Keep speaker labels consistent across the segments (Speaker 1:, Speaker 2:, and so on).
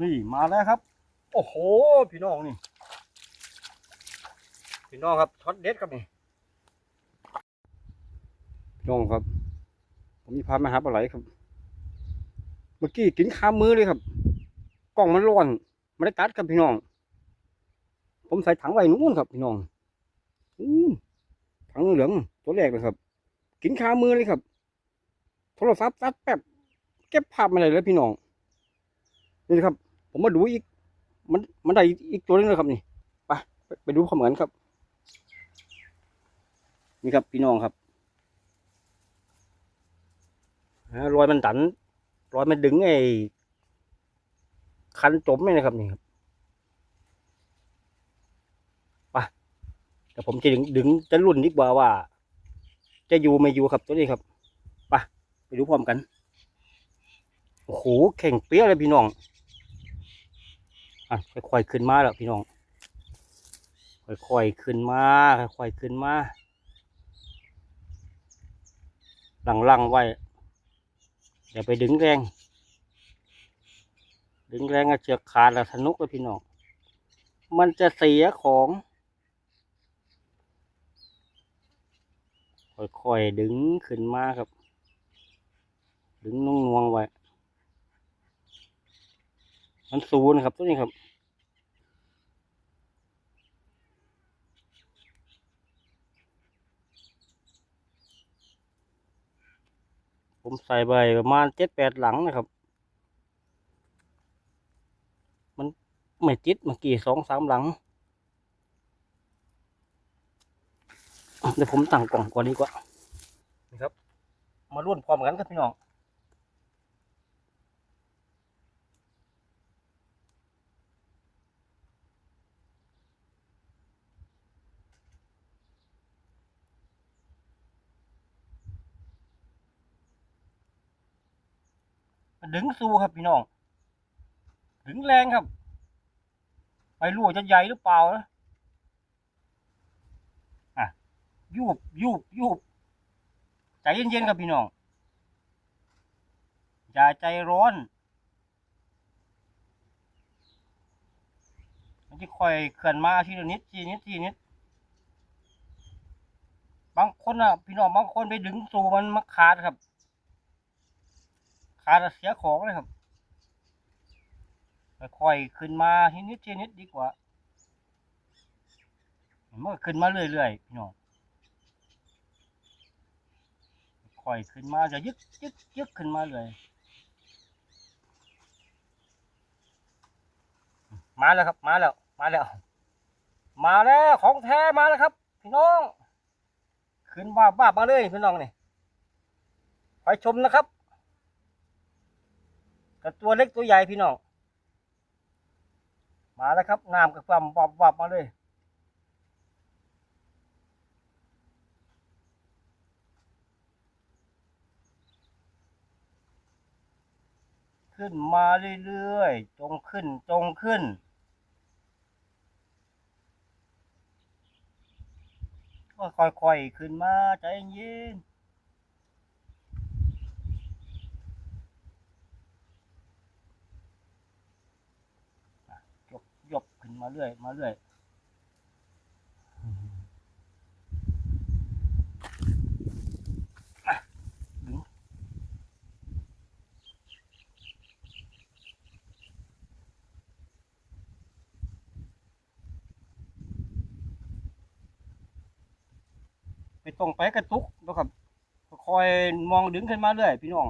Speaker 1: นี่มาแล้วครับ โอ้โห พี่น้องนี่ พี่น้องครับช็อตเด็ดครับนี่พี่น้องครับ ผมมีพามาหาปลาไหลครับ เมื่อกี้กินข้ามมือเลยครับ กล้องมันร้อนไม่ได้ตัดครับพี่น้อง ผมใส่ถังไว้นู้นครับ พี่น้องอู้ถังเหลืองตัวแรกเลยครับ กินข้ามมือเลยครับ โทรศัพท์ตัดแป๊บเก็บภาพมาเลยแล้วพี่น้อง นี่ครับ ผมมาดูอีก มันมันได้อีกตัวนึงเลยครับนี่ไปไปไปดูความเหมือนครับ นี่ครับพี่น้องครับรอยมันดันรอยมันดึงไอ้คันจมนี่นะครับนี่ครับไปแต่ผมจะดึงดึงจะรุ่นดีกว่าว่า จะอยู่ไม่อยู่ครับตัวนี้ครับไปไปดูพร้อมกัน โอ้โหแข่งเปี้ยเลยพี่น้อง อะค่อยๆขึ้นมาแล้วพี่น้องค่อยๆขึ้นมาค่อยๆขึ้นมาหลังๆไว้อย่าไปดึงแรง ดึงแรงอะเชือกขาดแล้วสนุกเลยพี่น้องมันจะเสียของค่อยๆดึงขึ้นมาครับ ดึงนุ่งนวงไว้ มันสูนครับตัวนี้ครับผมใส่ใบประมาณเจ็ดแปดหลังนะครับ มันไม่ติดเมื่อกี้สองสามหลัง เดี๋ยวผมตั้งกล่องก่อนดีกว่า นี่ครับ มาร่วนพร้อมกันครับพี่น้อง ดึงสู้ครับพี่น้อง ดึงแรงครับ ไปรู้ว่าจะใหญ่หรือเปล่านะอะยูบยูบยูบใจเย็นๆครับพี่น้อง อย่าใจร้อน มันจะค่อยเคลื่อนมาทีละนิดทีนิดทีนิดบางคนอะพี่น้องบางคนไปดึงสูมันมาขาดครับ ขาดเสียของเลยครับค่อยขึ้นมาทีนิดทีนิดดีกว่ามันก็ขึ้นมาเรื่อยๆพี่น้องค่อยขึ้นมาจะยึกยึกยึกขึ้นมาเลยมาแล้วครับ มาแล้ว มาแล้ว มาแล้วของแท้มาแล้วครับ พี่น้อง ขึ้นบ้าบ้ามาเลยพี่น้องนี่ไปชมนะครับ แต่ตัวเล็กตัวใหญ่พี่น้องมาแล้วครับน้ำกับความวับวับมาเลยขึ้นมาเรื่อยๆ จงขึ้น จงขึ้น ก็ค่อยๆ ขึ้นมาใจเย็น ยกยกขึ้น มาเรื่อย มาเรื่อยไม่ต้องไปกระตุกนะครับคอยมองดึงขึ้นมาเรื่อยพี่น้อง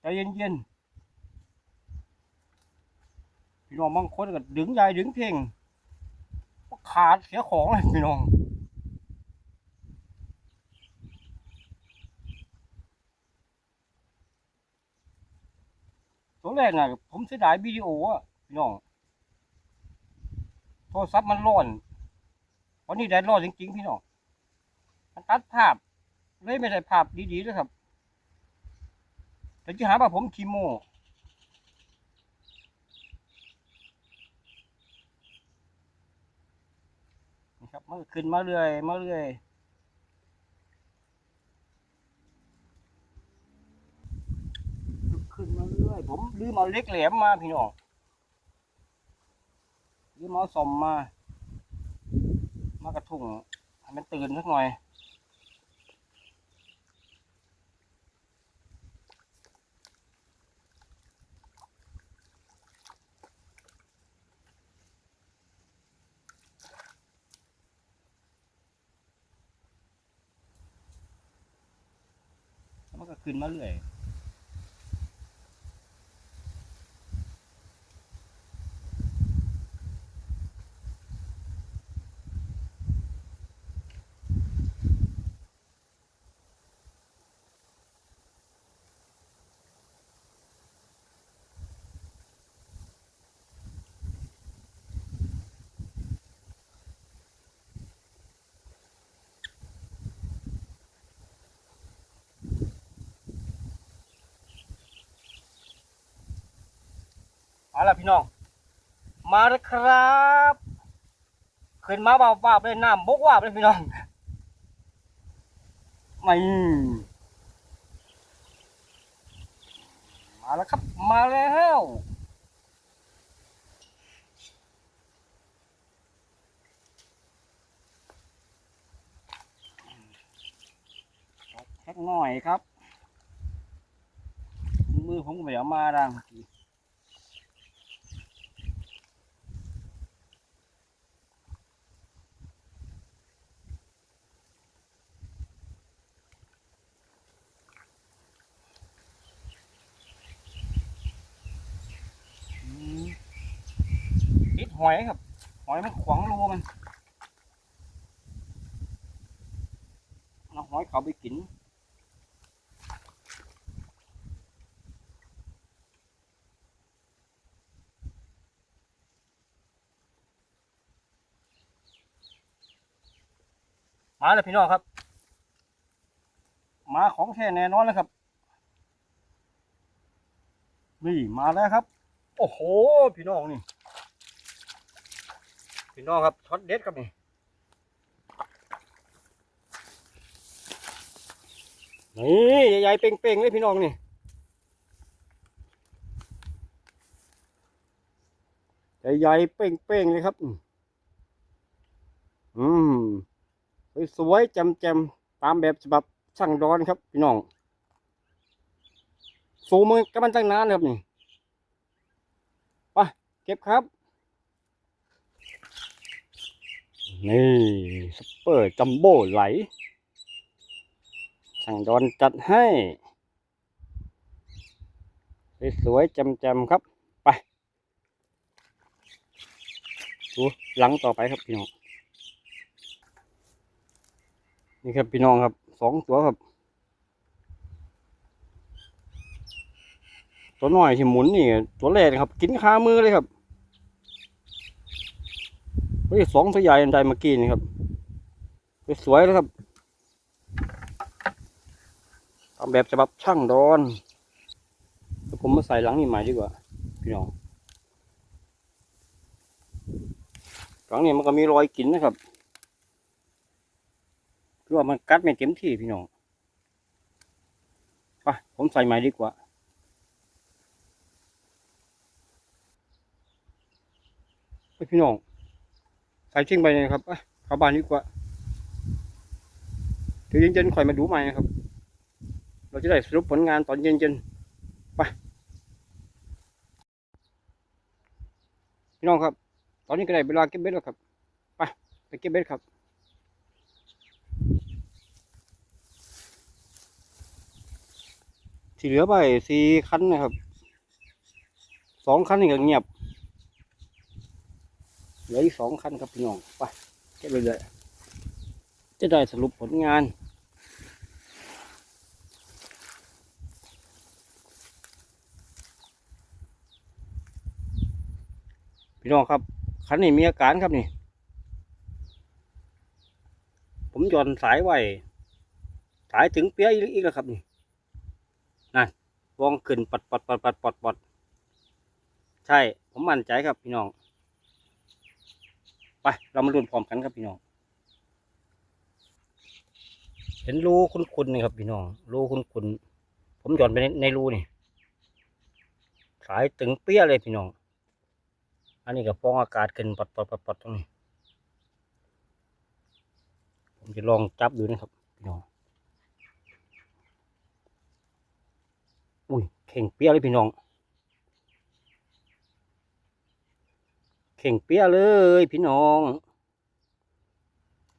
Speaker 1: ใจเย็นๆ พี่ น้องบางคนก็ดึงใหญ่ดึงเพ่งขาดเสียของเลยพี่น้องตัวแรกน่ะผมเสียดายวิดีโออะพี่น้องโทรศัพท์มันร้อนวันนี้แดดร้อนจริงๆพี่น้องมันตัดภาพเลยไม่ได้ภาพดีๆเลยครับแต่ที่หาว่าผมคีโม นะครับมันก็ขึ้นมาเรื่อยมาเรื่อย ผมลืมเอาเล็กแหลมมาพี่น้องลืมเอาสมมา มากระทุ้งให้มันตื่นสักหน่อย มันก็ขึ้นมาเรื่อย เอาล่ะพี่น้อง มาแล้วครับขึ้นมาบ่าวบ่าวเลยน้ำบกว่าเลยพี่น้องไม่มาแล้วครับ มาแล้วแค่หน่อยครับ มือผมก็ไม่เอามาดังอื หอยครับ หอยมันขวางรูมันเอาหอยเขาไปกินมาเลยพี่น้องครับ มาของแท้แน่นอนเลยครับ นี่มาแล้วครับ โอ้โห พี่น้องนี่ พี่น้องครับช็อตเด็ดครับนี่นี่ใหญ่ๆเป่งๆเลยพี่น้องนี่ใหญ่ๆเป่งๆเลยครับ อืมสวยๆจำๆตามแบบฉบับช่างดอนครับ พี่น้องสูงมันก็มันตั้งนานครับนี่ไปเก็บครับ นี่สเปอร์จัมโบ้ไหล สั่งดอนจัดให้ สวยๆจำๆครับ ไป ดูหลังต่อไปครับพี่น้อง นี่ครับพี่น้องครับสองตัวครับ ตัวน้อยที่หมุนนี่ ตัวแรกครับ กินคามือเลยครับ เฮ้ยสองตัวใหญ่อันใดเมื่อกี้นี่ครับสวยๆเลยครับทำแบบฉบับช่างดอนเดี๋ยวผมมาใส่หลังนี่ใหม่ดีกว่าพี่น้องหลังนี้มันก็มีรอยกินนะครับคือว่ามันกัดไม่เต็มที่พี่น้องไปผมใส่ใหม่ดีกว่าพี่น้อง ใส่ทิ้งไปเลยนะครับเข้าบ้านดีกว่าเดี๋ยวเย็นๆคอยมาดูใหม่นะครับ เราจะได้สรุปผลงานตอนเย็นๆไปพี่น้องครับ ตอนนี้ก็ได้เวลาเก็บเบ็ดแล้วครับไปไปเก็บเบ็ดครับที่เหลือไปสี่คันนะครับสองคันนี่ก็เงียบ เหลืออีกสองคันครับพี่น้องไปเก็บเลยๆจะได้สรุปผลงานพี่น้องครับคันนี้มีอาการครับนี่ ผมย่อนสายไว้สายถึงเปี้ยอีกแล้วครับนี่นั่นวองขึ้นปัดปัดปัดปัดปัดปัดใช่ ผมมั่นใจครับพี่น้อง ไปเรามาลุ้นพร้อมกันครับพี่น้อง เห็นรูคุณคุณนี่ครับพี่น้องรูคุณคุณผมหย่อนไปในในรูนี่ สายตึงเปี้ยเลยพี่น้อง อันนี้ก็ฟองอากาศขึ้นปัดปัดปัดปัดตรงนี้ ผมจะลองจับดูนะครับพี่น้อง อุ้ยเข่งเปี้ยเลยพี่น้อง เข่งเปี้ยเลยพี่น้อง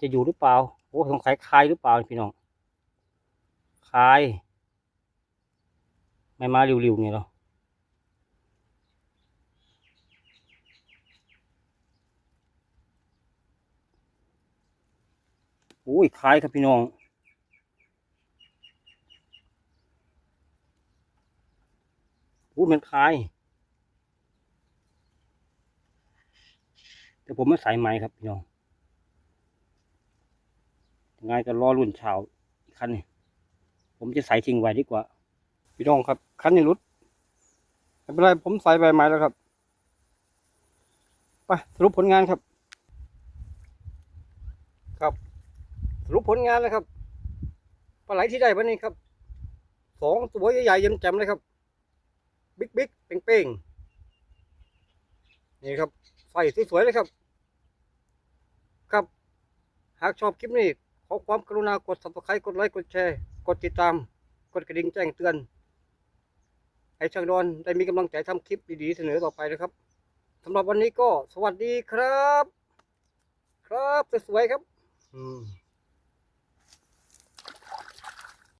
Speaker 1: จะอยู่หรือเปล่าโอ้สงสัยคายหรือเปล่าพี่น้องคายไม่มาริวๆไงเหรออุ้ยคายครับพี่น้อง อุ้ยมันคาย แต่ผมไม่ใส่ไม้ครับพี่น้องยังไงก็รอรุ่นเช้าอีกคันนี้ผมจะใส่ทิ้งไว้ดีกว่า พี่น้องครับ คันนี้รุดไม่เป็นไรผมใส่ใบไม้แล้วครับไปสรุปผลงานครับ ครับ สรุปผลงานแล้วครับปลาไหลที่ได้วันนี้ครับสองตัวใหญ่ๆยี่ยมแจ่มเลยครับ บิ๊กบิ๊กเป้งเป้งๆนี่ครับ ไฟสวยๆเลยครับ ครับ หากชอบคลิปนี้ขอความกรุณากด subscribe กดไลค์กดแชร์ กดติดตาม กดกระดิ่งแจ้งเตือน ให้ช่างดอนได้มีกำลังใจทำคลิปดีๆเสนอต่อไปนะครับสำหรับวันนี้ก็สวัสดีครับ ครับสวยๆครับ อืม